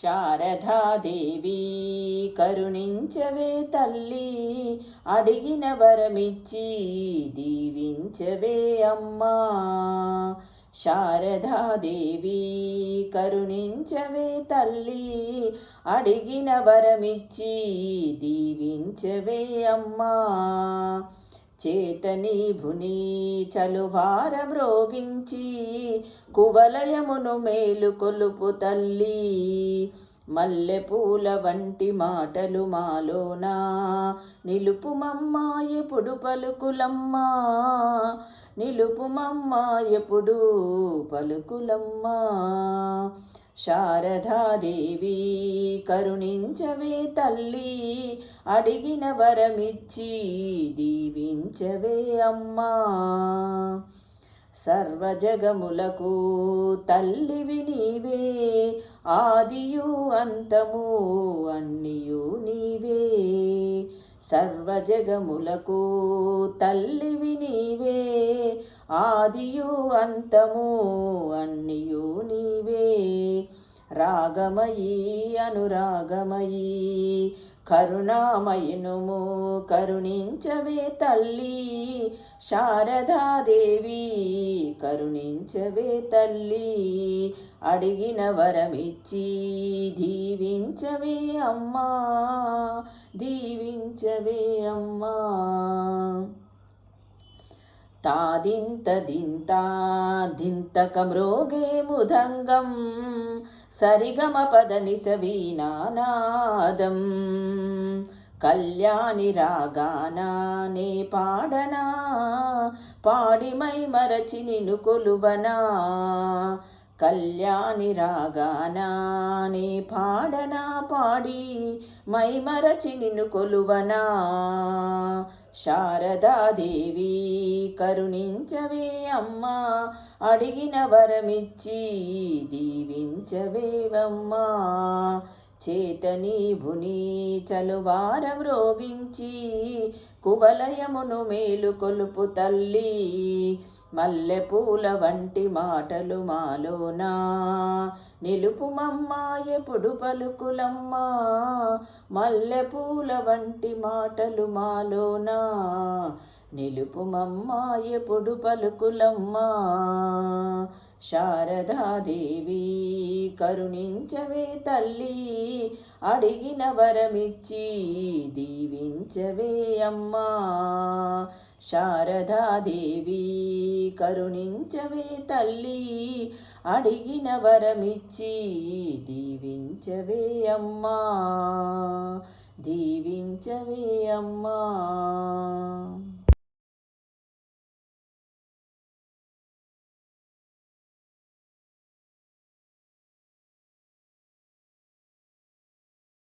శారదాదేవి కరుణించవే తల్లి అడిగిన వరమిచ్చి దీవించవే అమ్మా. శారదాదేవి కరుణించవే తల్లి అడిగిన వరమిచ్చి దీవించవే అమ్మా. చేతని భుని చలువార మ్రోగించి కువలయమును మేలు కొలుపు తల్లి. మల్లె పూల వంటి మాటలు మాలోనా నిలుపుమమ్మా ఎప్పుడు పలుకులమ్మా. నిలుపుమమ్మా ఎప్పుడు పలుకులమ్మా. శారదాదేవి కరుణించవే తల్లి అడిగిన వరమిచ్చి దీవించవే అమ్మా. సర్వజగములకు తల్లివి నీవే ఆదియు అంతము అన్నియు నీవే. సర్వజగములకు తల్లివి నీవే. ఆదియు అంతము అన్నియు నీవే. రాగమయీ అనురాగమయీ కరుణామయనుము కరుణించవే తల్లి. శారదాదేవి కరుణించవే తల్లి. అడిగిన వరమిచ్చి దీవించవే అమ్మా. దీవించవే అమ్మా. తాదింత దింత ముదంగం సరిగమ పదని కళ్యాణి రాగానే పాడనా పాడిమై మరచి నిను కొలువనా. కళ్యాణి రాగానే పాడనా పాడి మైమరచి నిన్ను కొలువనా. శారదాదేవి కరుణించవే అమ్మా అడిగిన వరమిచ్చి దీవించవేవమ్మా. చేతనీభుని చలువార మ్రోగించి కువలయమును మేలు కొలుపు తల్లి. మల్లెపూల వంటి మాటలు మాలోనా. నిలుపుమమ్మా ఎప్పుడు పలుకులమ్మా. మల్లెపూల వంటి మాటలు మాలోనా. నిలుపుమమ్మా ఎప్పుడు పలుకులమ్మా. శారదాదేవి కరుణించవే తల్లి అడిగిన వరమిచ్చి దీవించవే అమ్మా. శారదాదేవి కరుణించవే తల్లి అడిగిన వరమిచ్చి దీవించవే అమ్మా. దీవించవే అమ్మా.